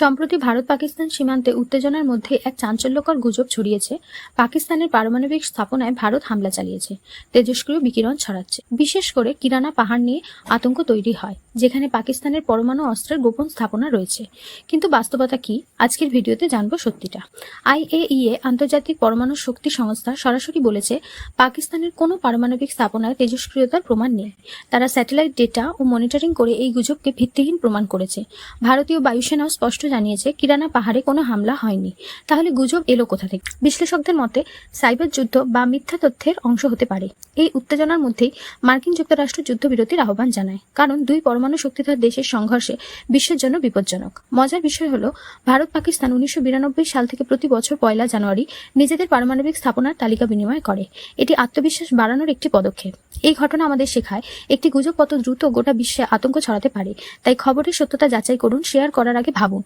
সম্প্রতি ভারত পাকিস্তান সীমান্তে উত্তেজনার মধ্যে এক চাঞ্চল্যকর গুজব ছড়িয়েছে। পাকিস্তানের পারমাণবিক স্থাপনায় ভারত হামলা চালিয়েছে। তেজস্ক্রিয় বিকিরণ ছড়াচ্ছে। বিশেষ করে কিরানা পাহাড় নিয়ে আতঙ্ক তৈরি হয়, যেখানে পাকিস্তানের পরমাণু অস্ত্রের গোপন স্থাপনা রয়েছে। কিন্তু বাস্তবতা কি? আজকের ভিডিওতে জানব সত্যিটা। আইএইএ, আন্তর্জাতিক পরমাণু শক্তি সংস্থা, সরাসরি বলেছে, পাকিস্তানের কোনো পারমাণবিক স্থাপনায় তেজস্ক্রিয়তার প্রমাণ নেই। তারা স্যাটেলাইট ডেটা ও মনিটরিং করে এই গুজবকে ভিত্তিহীন প্রমাণ করেছে। ভারতীয় বায়ুসেনাও স্পষ্ট জানিয়েছে, কিরানা পাহাড়ে কোনো হামলা হয়নি। তাহলে গুজব এলো কোথা থেকে? বিশ্লেষকদের মতে, সাইবার যুদ্ধ বা মিথ্যা তথ্যের অংশ হতে পারে। এই উত্তেজনার মধ্যেই মার্কিন যুক্তরাষ্ট্র যুদ্ধবিরতির আহ্বান জানায়, কারণ দুই পরমাণু শক্তিধর দেশের সংঘর্ষে বিশ্বের জন্য বিপজ্জনক। মজার বিষয় হলো, ভারত পাকিস্তান উনিশশো বিরানব্বই সাল থেকে প্রতি বছর পয়লা জানুয়ারি নিজেদের পারমাণবিক স্থাপনার তালিকা বিনিময় করে। এটি আত্মবিশ্বাস বাড়ানোর একটি পদক্ষেপ। এই ঘটনা আমাদের শেখায়, একটি গুজব কত দ্রুত গোটা বিশ্বে আতঙ্ক ছড়াতে পারে। তাই খবরের সত্যতা যাচাই করুন, শেয়ার করার আগে ভাবুন।